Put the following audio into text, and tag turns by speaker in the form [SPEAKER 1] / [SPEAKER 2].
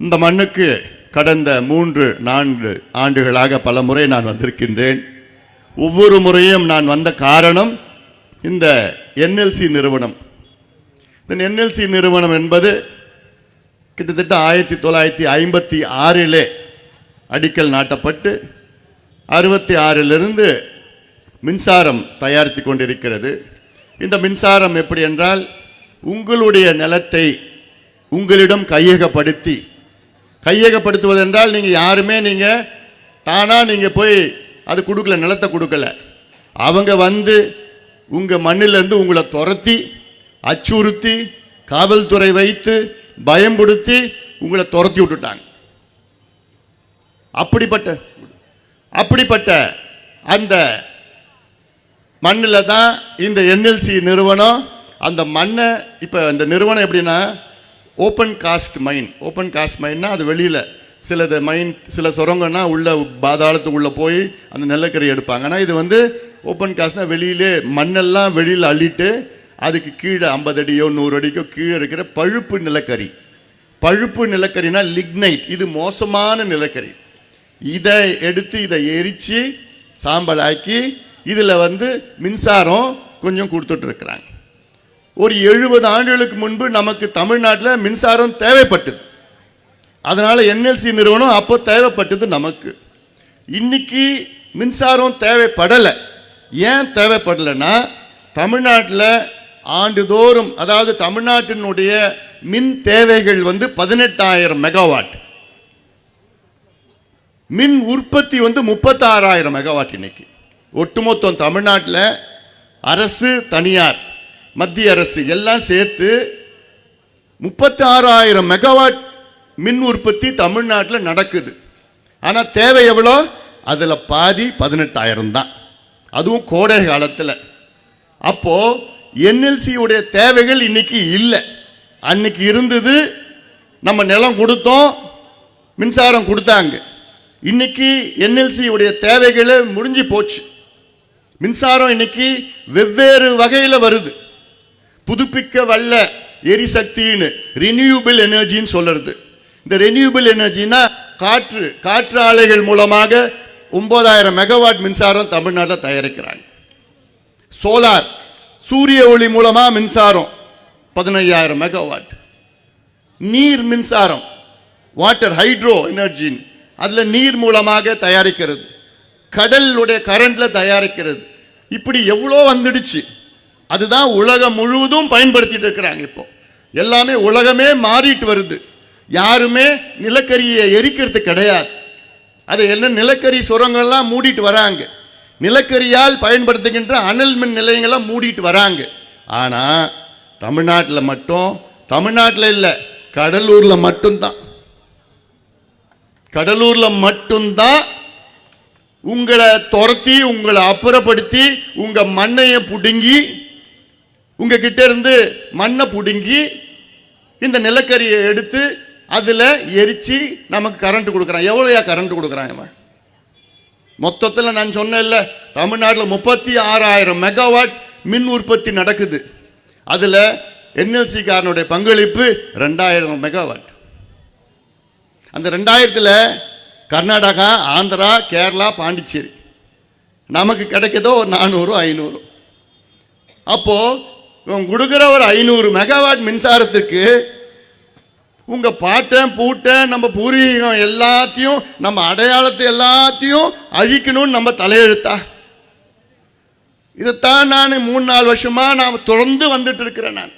[SPEAKER 1] இந்த மண்ணுக்கு கடந்த மூன்று நான்கு ஆண்டுகளாக பல முறை நான் வந்திருக்கின்றேன். ஒவ்வொரு முறையும் நான் வந்த காரணம் இந்த என்எல்சி நிறுவனம். இந்த என்எல்சி நிறுவனம் என்பது கிட்டத்தட்ட ஆயிரத்தி தொள்ளாயிரத்தி ஐம்பத்தி ஆறிலே அடிக்கல் நாட்டப்பட்டு அறுபத்தி ஆறிலிருந்து மின்சாரம் தயாரித்து கொண்டிருக்கிறது. இந்த மின்சாரம் எப்படி என்றால் உங்களுடைய நிலத்தை உங்களிடம் கையகப்படுத்தி கையகப்படுத்துவதென்றால் நீங்கள் யாருமே நீங்கள் தானாக நீங்கள் போய் அது கொடுக்கல நிலத்தை கொடுக்கல. அவங்க வந்து உங்கள் மண்ணிலேருந்து உங்களை துரத்தி அச்சுறுத்தி காவல்துறை வைத்து பயம்படுத்தி உங்களை துரத்தி விட்டுட்டாங்க. அப்படிப்பட்ட அப்படிப்பட்ட அந்த மண்ணில் தான் இந்த என்எல்சி நிறுவனம் அந்த மண்ணை இப்போ இந்த நிறுவனம் எப்படின்னா open cast mine open cast மைன்னா அது வெளியில். சிலது மைன் சில சுரங்கன்னா உள்ள பாதாளத்துக்குள்ளே போய் அந்த நிலக்கரி எடுப்பாங்க. ஆனால் இது வந்து ஓப்பன் காஸ்ட்னா வெளியிலே மண்ணெல்லாம் வெளியில் அள்ளிட்டு அதுக்கு கீழே ஐம்பது அடியோ நூறு அடிக்கோ கீழே இருக்கிற பழுப்பு நிலக்கரி. பழுப்பு நிலக்கரினா லிக்னைட் இது மோசமான நிலக்கரி. இதை எடுத்து இதை எரித்து சாம்பல் ஆக்கி இதில் வந்து மின்சாரம் கொஞ்சம் கொடுத்துட்ருக்குறாங்க ஒரு எழுபது ஆண்டுகளுக்கு முன்பு நமக்கு தமிழ்நாட்டில் மின்சாரம் தேவைப்பட்டது. அதனால் என்எல்சி நிறுவனம் அப்போ தேவைப்பட்டது நமக்கு. இன்னைக்கு மின்சாரம் தேவைப்படலை. ஏன் தேவைப்படலைன்னா தமிழ்நாட்டில் ஆண்டுதோறும் அதாவது தமிழ்நாட்டினுடைய மின் தேவைகள் வந்து பதினெட்டாயிரம் மெகாவாட். மின் உற்பத்தி வந்து முப்பத்தாறாயிரம் மெகாவாட் இன்னைக்கு. ஒட்டுமொத்தம் தமிழ்நாட்டில் அரசு தனியார் மத்திய அரசு எல்லாம் சேர்த்து முப்பத்தி ஆறாயிரம் மெகாவாட் மின் உற்பத்தி தமிழ்நாட்டில் நடக்குது. ஆனால் தேவை எவ்வளோ? அதில் பாதி பதினெட்டாயிரம் தான். அதுவும் கோடை காலத்தில். அப்போது என்எல்சியுடைய தேவைகள் இன்னைக்கு இல்லை. அன்னைக்கு இருந்தது நம்ம நிலம் கொடுத்தோம் மின்சாரம் கொடுத்தாங்க. இன்னைக்கு என்எல்சியுடைய தேவைகளை தேவைகளே முடிஞ்சு போச்சு. மின்சாரம் இன்னைக்கு வெவ்வேறு வகையில் வருது. புதுப்பிக்க வல்ல எரிசக்தின்னு ரினியூபிள் எனர்ஜின்னு சொல்றது. இந்த ரெனியூபிள் எனர்ஜினா காற்று காற்று ஆலைகள் மூலமாக ஒன்பதாயிரம் மெகாவாட் மின்சாரம் தமிழ்நாட்டில் தயாரிக்கிறாங்க. சோலார் சூரிய ஒளி மூலமாக மின்சாரம் பதினையாயிரம் மெகாவாட் நீர் மின்சாரம் வாட்டர் ஹைட்ரோ எனர்ஜின்னு அதில் நீர் மூலமாக தயாரிக்கிறது. கடலுடைய கரண்டில் தயாரிக்கிறது. இப்படி எவ்வளோ வந்துடுச்சு. அதுதான் உலகம் முழுவதும் பயன்படுத்திட்டு இருக்கிறாங்க இப்போ. எல்லாமே உலகமே மாறிட்டு வருது. யாருமே நிலக்கரியை எரிக்கிறது கிடையாது. அது என்ன நிலக்கரி சுரங்கள்லாம் மூடிட்டு வராங்க. நிலக்கரியால் பயன்படுத்துகின்ற அனல் மின் நிலையங்கள்லாம் மூடிட்டு வராங்க. ஆனால் தமிழ்நாட்டில் மட்டும் தமிழ்நாட்டில் இல்லை கடலூரில் மட்டும்தான். கடலூரில் மட்டும்தான் உங்களை துரத்தி உங்களை அப்புறப்படுத்தி உங்கள் மண்ணையை பிடுங்கி உங்க இருந்து மண்ணை பிடுங்கி இந்த நிலக்கரியை எடுத்து அதில் எரித்து நமக்கு கரண்ட் கொடுக்குறான். எவ்வளோயா கரண்ட் கொடுக்குறான் இவன்? மொத்தத்தில் நான் சொன்னேன்ல தமிழ்நாட்டில் முப்பத்தி ஆறாயிரம் மெகாவாட் மின் உற்பத்தி நடக்குது. அதில் என்எல்சிக்காரனுடைய பங்களிப்பு ரெண்டாயிரம் மெகாவாட் அந்த ரெண்டாயிரத்தில் கர்நாடகா ஆந்திரா கேரளா பாண்டிச்சேரி. நமக்கு கிடைக்கதோ ஒரு நானூறு ஐநூறு. அப்போது இவன் கொடுக்குற ஒரு ஐநூறு மெகாவாட் மின்சாரத்துக்கு. உங்கள் பாட்டன் பூட்டன் நம்ம பூர்வீகம் எல்லாத்தையும் நம்ம அடையாளத்தை எல்லாத்தையும் அழிக்கணும்னு நம்ம தலையெழுத்தா? இதைத்தான் நான் மூணு நாலு வருஷமாக நான் தொடர்ந்து வந்துட்டு இருக்கிறேன் நான்.